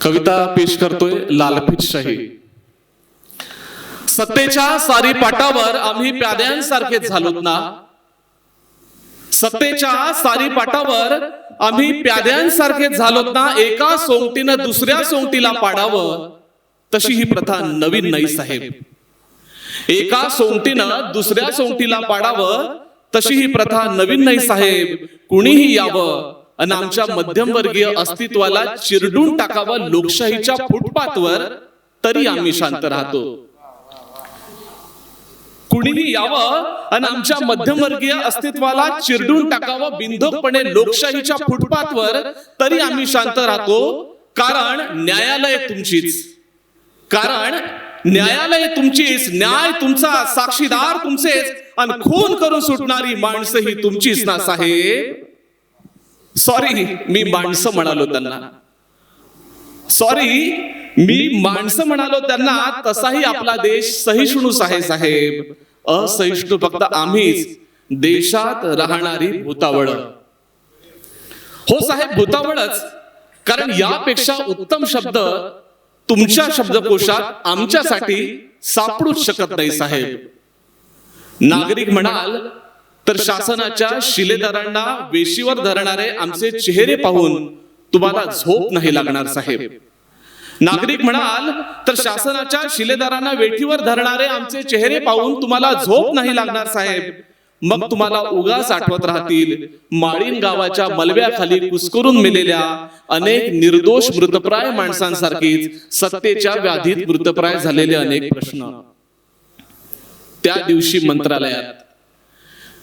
कविता पेश करतोय लालफित शाही. सत्तेच्या सारी पाटावर आम्ही प्याद्यांसारखेच झालोत ना? सत्तेच्या सारी पाटावर आम्ही प्याद्यांसारखेच झालोत ना? एका सोंगटीनं दुसऱ्या सोंगटीला पाडावं. तशी ही प्रथा नवीन नाही साहेब. एका सोंगटीनं दुसऱ्या सोंगटीला पाडावं तशी ही प्रथा नवीन नाही साहेब. कुणीही यावं. आणि आमच्या मध्यमवर्गीय अस्तित्वाला चिरडून टाकावं लोकशाहीच्या फुटपाथवर तरी आम्ही शांत राहतो. कुणीही यावं आणि आमच्या मध्यमवर्गीय अस्तित्वाला चिरडून टाकावं बिंदोकपणे लोकशाहीच्या फुटपाथवर तरी आम्ही शांत राहतो. कारण न्यायालय तुमचीच. कारण न्यायालय तुमचीच. न्याय तुमचा साक्षीदार तुमचेच. आणि खून करून सुटणारी माणसं ही तुमचीच ना साहेब. सॉरी मी माणसं म्हणालो त्यांना. सॉरी मी माणसं म्हणालो त्यांना तसाही आपला देश सहिष्णूच आहे साहेब. असहिष्णू फक्त आम्हीच देशात राहणारी भूतावळ. हो साहेब भूतावळच. कारण यापेक्षा उत्तम शब्द तुमच्या शब्दकोशात आमच्यासाठी सापडूच शकत नाही साहेब. नागरिक म्हणाल तर शासनाच्या शिलेदारांना वेशीवर धरणारे आमचे चेहरे पाहून तुम्हाला झोप नाही लागणार साहेब. नागरिक म्हणाल तर शासनाच्या शिलेदारांना वेठीवर धरणारे आमचे चेहरे पाहून तुम्हाला झोप नाही लागणार साहेब. मग तुम्हाला उगाच आठवत राहतील माळीन गावाच्या मलव्याखाली कुस्करून मेलेल्या अनेक निर्दोष मृतप्राय माणसांसारखीच सत्तेच्या व्याधीत मृतप्राय झालेले अनेक प्रश्न. त्या दिवशी मंत्रालयात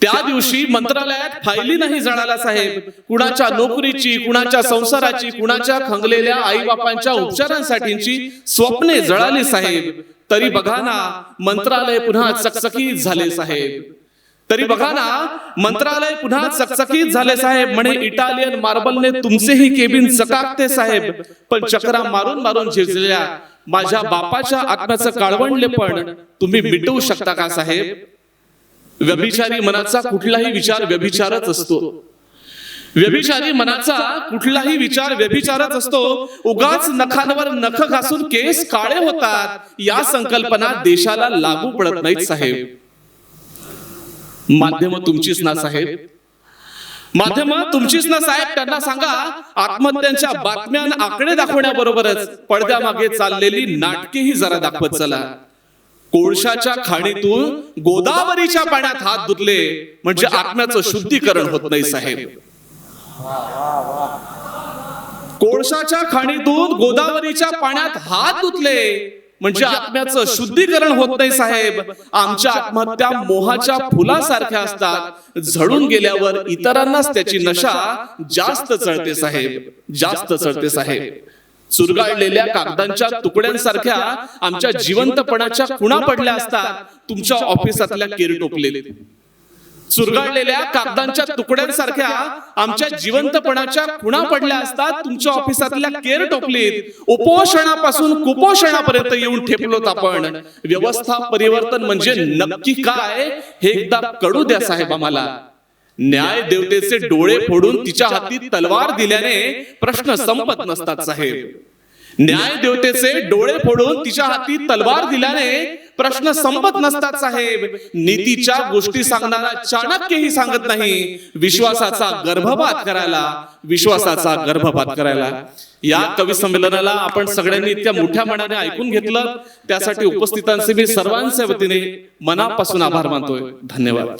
त्या दिवशी मंत्रालयात फायली नाही जळाला साहेब. कुणाच्या नोकरीची कुणाच्या संसाराची कुणाच्या खंगलेल्या आई बापांच्या उपचारांसाठीची स्वप्ने जळाली साहेब. तरी बघा ना मंत्रालय पुन्हा चकचकीत झाले साहेब. तरी बघा ना मंत्रालय पुन्हा चकचकीत झाले साहेब. म्हणे इटालियन मार्बलने तुमचेही केबिन चकाकते साहेब. पण चक्रा मारून मारून झिजलेल्या माझ्या बापाच्या आत्म्याचं काळवणले पण तुम्ही मिटवू शकता का साहेब? व्यभिचारी मनाचा कुठलाही विचार व्यभिचारच असतो. व्यभिचारी मनाचा कुठलाही विचार व्यभिचारच असतो. उगाच नखांवर नख घासून केस काळे होतात. या संकल्पना देशाला लागू पडत नाहीत साहेब. माध्यम तुमचीच ना साहेब. माध्यम तुमचीच ना साहेब. त्यांना सांगा आत्महत्यांच्या बातम्या आणि आकडे दाखवण्याबरोबरच पडद्यामागे चाललेली नाटकेही जरा दाखवत चला. कोळशाच्या खाणीतून गोदावरीच्या पाण्यात हात धुतले म्हणजे आत्म्याचं शुद्धीकरण होत नाही साहेब. कोळशाच्या खाणीतून गोदावरीच्या पाण्यात हात धुतले म्हणजे आत्म्याचं शुद्धीकरण होत नाही साहेब. आमच्या आत्महत्या मोहाच्या फुलासारख्या असतात. झडून गेल्यावर इतरांनाच त्याची नशा जास्त चढते साहेब. जास्त चढते साहेब. चुरगाळलेल्या कागदांच्या तुकड्यांसारख्या आमच्या जिवंतपणाच्या खुणा पडल्या असतात तुमच्या ऑफिसातल्या केरटोपले चुरगाळलेल्या कागदांच्या तुकड्यांसारख्या आमच्या जिवंतपणाच्या खुणा पडल्या असतात तुमच्या ऑफिसातल्या केर टोपलीत. उपोषणापासून कुपोषणापर्यंत येऊन ठेपलोत आपण. व्यवस्था परिवर्तन म्हणजे नक्की काय? हे एकदा कळू द्या साहेब आम्हाला. न्याय देवतेचे डोळे फोडून तिच्या हाती तलवार दिल्याने प्रश्न संपत नसतात साहेब. न्याय देवतेचे डोळे फोडून तिच्या हाती तलवार दिल्याने प्रश्न संपत नसतात साहेब. नीतीच्या गोष्टी सांगणारा चाणक्यही सांगत नाही. विश्वासाचा गर्भपात करायला विश्वासाचा गर्भपात करायला. या कवी संमेलनाला आपण सगळ्यांनी इतक्या मोठ्या मनाने ऐकून घेतलं. त्यासाठी उपस्थितांचे मी सर्वांच्या वतीने मनापासून आभार मानतोय. धन्यवाद.